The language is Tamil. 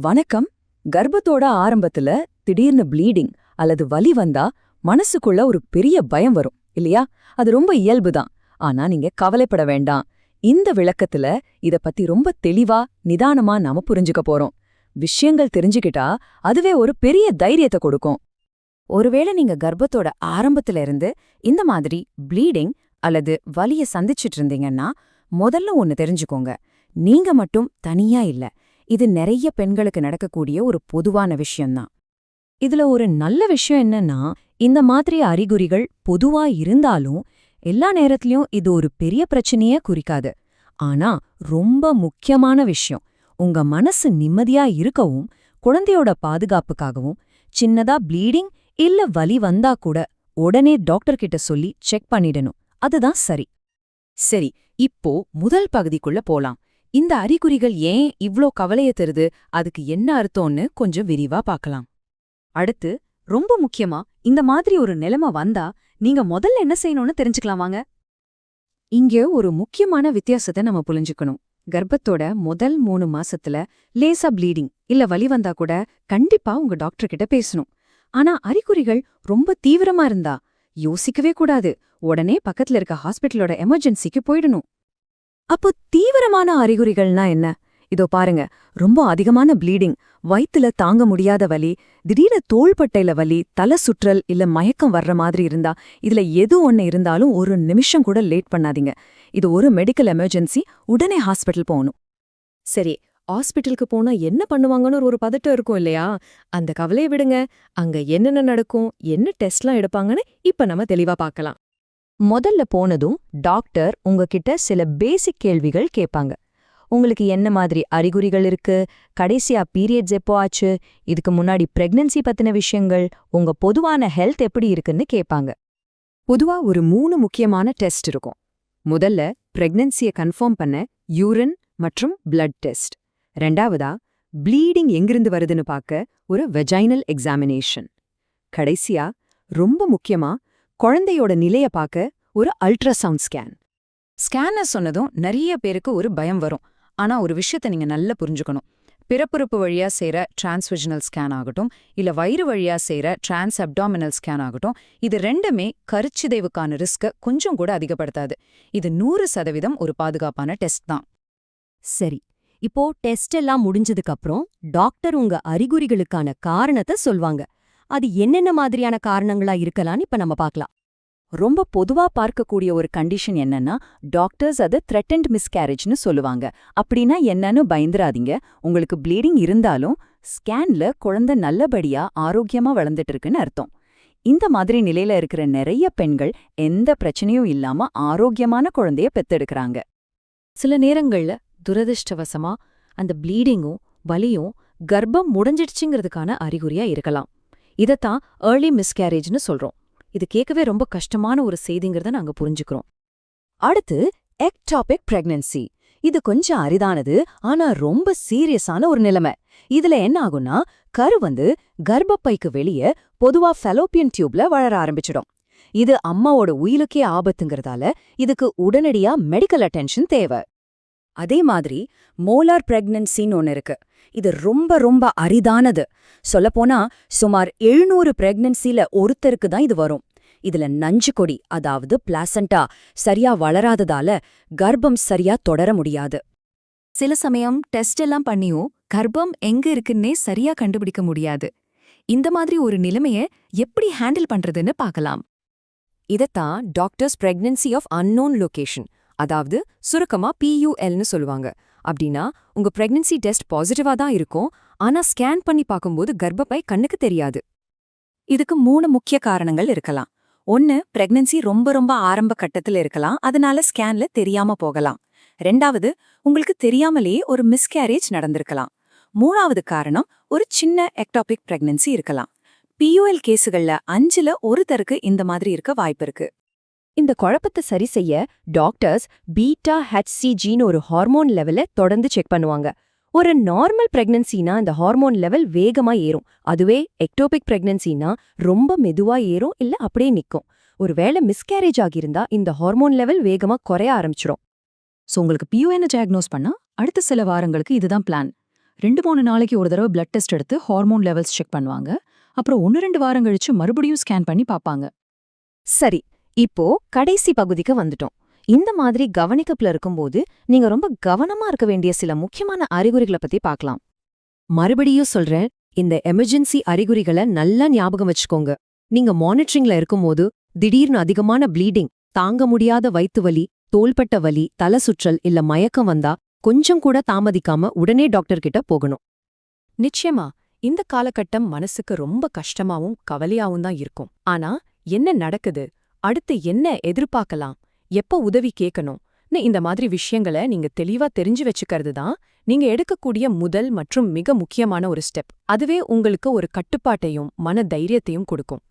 வணக்கம். கர்ப்பத்தோட ஆரம்பத்துல திடீர்னு ப்ளீடிங் அல்லது வலி வந்தா மனசுக்குள்ள ஒரு பெரிய பயம் வரும் இல்லையா? அது ரொம்ப இயல்புதான் ஆனா நீங்க கவலைப்பட வேண்டாம். இந்த விளக்கத்துல இத பத்தி ரொம்ப தெளிவா நிதானமா நாம புரிஞ்சுக்க போறோம். விஷயங்கள் தெரிஞ்சுக்கிட்டா அதுவே ஒரு பெரிய தைரியத்தை கொடுக்கும். ஒருவேளை நீங்க கர்ப்பத்தோட ஆரம்பத்துல இருந்து இந்த மாதிரி ப்ளீடிங் அல்லது வலிய சந்திச்சிட்டு இருந்தீங்கன்னா முதல்ல ஒன்னு தெரிஞ்சுக்கோங்க. நீங்க மட்டும் தனியா இல்ல. இது நிறைய பெண்களுக்கு நடக்கக்கூடிய ஒரு பொதுவான விஷயம்தான். இதுல ஒரு நல்ல விஷயம் என்னன்னா இந்த மாதிரி அறிகுறிகள் பொதுவா இருந்தாலும் எல்லா நேரத்திலயும் இது ஒரு பெரிய பிரச்சனையே குறிக்காது. ஆனா ரொம்ப முக்கியமான விஷயம் உங்க மனசு நிம்மதியா இருக்கவும் குழந்தையோட பாதுகாப்புக்காகவும் சின்னதா ப்ளீடிங் இல்ல வலி வந்தா கூட உடனே டாக்டர் கிட்ட சொல்லி செக் பண்ணிடணும். அதுதான் சரி. சரி இப்போ முதல் பகுதிக்குள்ள போலாம். இந்த அறிகுறிகள் ஏன் இவ்ளோ கவலைய தருது? அதுக்கு என்ன அர்த்தம்னு கொஞ்சம் விரிவா பார்க்கலாம் அடுத்து ரொம்ப முக்கியமா இந்த மாதிரி ஒரு நிலைமை வந்தா நீங்க முதல்ல என்ன செய்யணும்னு தெரிஞ்சுக்கலாம் வாங்க. இங்க ஒரு முக்கியமான வித்தியாசத்தை நம்ம புரிஞ்சுக்கணும். கர்ப்பத்தோட முதல் மூணு மாசத்துல லேசா ப்ளீடிங் இல்ல வலி வந்தா கூட கண்டிப்பா உங்க டாக்டர் கிட்ட பேசணும். ஆனா அறிகுறிகள் ரொம்ப தீவிரமா இருந்தா யோசிக்கவே கூடாது. உடனே பக்கத்துல இருக்க ஹாஸ்பிட்டலோட எமர்ஜென்சிக்கு போயிடணும். அப்போ தீவிரமான அறிகுறிகள்னா என்ன? இதோ பாருங்க. ரொம்ப அதிகமான ப்ளீடிங் வயித்துல தாங்க முடியாத வலி திடீர்னு தோள்பட்டையில வலி தலை சுற்றல் இல்ல மயக்கம் வர்ற மாதிரி இருந்தா இதுல எது ஒண்ணு இருந்தாலும் ஒரு நிமிஷம் கூட லேட் பண்ணாதீங்க. இது ஒரு மெடிக்கல் எமர்ஜென்சி உடனே ஹாஸ்பிட்டல் போகணும். சரி ஹாஸ்பிட்டலுக்கு போனா என்ன பண்ணுவாங்கன்னு ஒரு பதட்டம் இருக்கும் இல்லையா? அந்த கவலையை விடுங்க. அங்க என்னென்ன நடக்கும் என்ன டெஸ்ட்லாம் எடுப்பாங்கன்னு இப்ப நம்ம தெளிவா பார்க்கலாம். முதல்ல போனதும் டாக்டர் உங்ககிட்ட சில பேசிக் கேள்விகள் கேட்பாங்க. உங்களுக்கு என்ன மாதிரி அறிகுறிகள் இருக்கு? கடைசியா பீரியட்ஸ் எப்போ ஆச்சு? இதுக்கு முன்னாடி பிரெக்னன்சி பத்தின விஷயங்கள் உங்க பொதுவான ஹெல்த் எப்படி இருக்குன்னு கேட்பாங்க. பொதுவா ஒரு மூணு முக்கியமான டெஸ்ட் இருக்கும். முதல்ல பிரெக்னன்சியை கன்ஃபார்ம் பண்ண யூரின் மற்றும் பிளட் டெஸ்ட் ரெண்டாவதா ப்ளீடிங் எங்கிருந்து வருதுன்னு பார்க்க ஒரு வெஜைனல் எக்ஸாமினேஷன் கடைசியா ரொம்ப முக்கியமா குழந்தையோட நிலைய பார்க்க ஒரு அல்ட்ராசவுண்ட் ஸ்கேன் ஸ்கேனர் சொன்னதும் நிறைய பேருக்கு ஒரு பயம் வரும். ஆனா ஒரு விஷயத்த நீங்க நல்லா புரிஞ்சுக்கணும். பிறப்புறுப்பு வழியா செய்யற டிரான்ஸ்விஜனல் ஸ்கேன் ஆகட்டும் இல்ல வயிறு வழியா செய்யற டிரான்ஸ் அப்டாமினல் ஸ்கேன் ஆகட்டும் இது ரெண்டுமே கருச்சிதைவுக்கான ரிஸ்க கொஞ்சம் கூட அதிகப்படுத்தாது. இது நூறு சதவீதம் ஒரு பாதுகாப்பான டெஸ்ட் தான். சரி. இப்போ டெஸ்ட் எல்லாம் முடிஞ்சதுக்கு அப்புறம் டாக்டர் உங்க அறிகுறிகளுக்கான காரணத்தை சொல்வாங்க. அது என்னென்ன மாதிரியான காரணங்களா இருக்கலாம்னு இப்ப நம்ம பார்க்கலாம். ரொம்ப பொதுவா பார்க்கக்கூடிய ஒரு கண்டிஷன் என்னன்னா டாக்டர்ஸ் அதை த்ரெட்டன்ட் மிஸ்கேரேஜ்னு சொல்லுவாங்க. அப்படின்னா என்னன்னு பயந்துராதீங்க. உங்களுக்கு ப்ளீடிங் இருந்தாலும் ஸ்கேன்ல குழந்தை நல்லபடியா ஆரோக்கியமா வளர்ந்துட்டு இருக்குன்னு அர்த்தம். இந்த மாதிரி நிலையில இருக்கிற நிறைய பெண்கள் எந்த பிரச்சனையும் இல்லாம ஆரோக்கியமான குழந்தைய பெத்தெடுக்கிறாங்க. சில நேரங்கள்ல துரதிர்ஷ்டவசமா அந்த ப்ளீடிங்கும் வலியும் கர்ப்பம் முடிஞ்சிடுச்சுங்கிறதுக்கான அறிகுறியா இருக்கலாம். இதைத்தான் ஏர்லி மிஸ்கேரேஜ்னு சொல்றோம். இது கேட்கவே ரொம்ப கஷ்டமான ஒரு செய்திங்கிறத நாங்க புரிஞ்சுக்கிறோம். அடுத்து எக்டாபிக் பிரெக்னன்சி இது கொஞ்சம் அரிதானது ஆனா ரொம்ப சீரியஸான ஒரு நிலைமை. இதுல என்ன ஆகும்னா கரு வந்து கர்ப்பப்பைக்கு வெளியே பொதுவா ஃபெலோப்பியன் டியூப்ல வளர ஆரம்பிச்சிடும். இது அம்மாவோட உயிலுக்கே ஆபத்துங்கிறதால இதுக்கு உடனடியா மெடிக்கல் அட்டென்ஷன் தேவை. அதே மாதிரி மோலார் பிரெக்னன்சின்னு ஒன்னு இருக்கு. இது ரொம்ப ரொம்ப அரிதானது. சொல்லப்போனா சுமார் எழுநூறு பிரெக்னன்சில ஒருத்தருக்கு தான் இது வரும். இதுல நஞ்சு கொடி அதாவது பிளாசண்டா சரியா வளராததால கர்ப்பம் சரியா தொடர முடியாது. சில சமயம் டெஸ்ட் எல்லாம் பண்ணியும் கர்ப்பம் எங்க இருக்குன்னே சரியா கண்டுபிடிக்க முடியாது. இந்த மாதிரி ஒரு நிலைமைய எப்படி ஹேண்டில் பண்றதுன்னு பார்க்கலாம் இதத்தான் doctors pregnancy of unknown location அதாவது சுருக்கமா பியூஎல்னு சொல்லுவாங்க. அப்படின்னா உங்க பிரெக்னன்சி டெஸ்ட் பாசிட்டிவா தான் இருக்கும். ஆனா ஸ்கேன் பண்ணி பார்க்கும்போது கர்ப்பப்பை கண்ணுக்கு தெரியாது. இதுக்கு மூணு முக்கிய காரணங்கள் இருக்கலாம். ஒன்னு பிரெக்னன்சி ரொம்ப ரொம்ப ஆரம்ப கட்டத்துல இருக்கலாம். அதனால ஸ்கேன்ல தெரியாம போகலாம். ரெண்டாவது உங்களுக்கு தெரியாமலேயே ஒரு மிஸ்கேரேஜ் நடந்திருக்கலாம். மூணாவது காரணம் ஒரு சின்ன எக்டாபிக் பிரெக்னன்சி இருக்கலாம். பியூஎல் கேசுகள்ல அஞ்சுல ஒருத்தருக்கு இந்த மாதிரி இருக்க வாய்ப்பு இருக்கு. இந்த குழப்பத்தை சரி செய்ய டாக்டர்ஸ் பீட்டா ஹெச்சிஜின்னு ஒரு ஹார்மோன் லெவலை தொடர்ந்து செக் பண்ணுவாங்க. ஒரு நார்மல் பிரெக்னன்சினா இந்த ஹார்மோன் லெவல் வேகமா ஏறும். அதுவே எக்டோபிக் பிரெக்னன்சினா ரொம்ப மெதுவா ஏறும் இல்ல அப்படியே நிக்கும். ஒருவேளை மிஸ்கேரேஜ் ஆகியிருந்தா இந்த ஹார்மோன் லெவல் வேகமா குறைய ஆரம்பிச்சிடும் ஸோ உங்களுக்கு பியூஎன டயக்னோஸ் பண்ணா அடுத்த சில வாரங்களுக்கு இதுதான் பிளான் ரெண்டு மூணு நாளைக்கு ஒரு தடவை பிளட் டெஸ்ட் எடுத்து ஹார்மோன் லெவல்ஸ் செக் பண்ணுவாங்க. அப்புறம் ஒன்று ரெண்டு வாரம் கழிச்சு மறுபடியும் ஸ்கேன் பண்ணி பார்ப்பாங்க. சரி இப்போ கடைசி பகுதிக்கு வந்துட்டோம். இந்த மாதிரி கவனிக்கப்புல இருக்கும்போது நீங்க ரொம்ப கவனமா இருக்க வேண்டிய சில முக்கியமான அறிகுறிகளை பத்தி பார்க்கலாம். மறுபடியும் சொல்றேன் இந்த எமர்ஜென்சி அறிகுறிகளை நல்லா ஞாபகம் வச்சுக்கோங்க. நீங்க மானிட்டரிங்ல இருக்கும்போது திடீர்னு அதிகமான ப்ளீடிங் தாங்க முடியாத வயிற்று வலி தோள்பட்ட வலி தலை சுற்றல் இல்ல மயக்கம் வந்தா கொஞ்சம் கூட தாமதிக்காம உடனே டாக்டர் கிட்ட போகணும். நிச்சயமா இந்த காலகட்டம் மனசுக்கு ரொம்ப கஷ்டமாவும் கவலையாவும் தான் இருக்கும். ஆனா என்ன நடக்குது? அடுத்து என்ன எதிர்பார்க்கலாம்? எப்ப உதவி கேட்கணும்னு இந்த மாதிரி விஷயங்களை நீங்க தெளிவா தெரிஞ்சு வச்சுக்கிறது தான் நீங்க எடுக்கக்கூடிய முதல் மற்றும் மிக முக்கியமான ஒரு ஸ்டெப். அதுவே உங்களுக்கு ஒரு கட்டுப்பாட்டையும் மன தைரியத்தையும் கொடுக்கும்.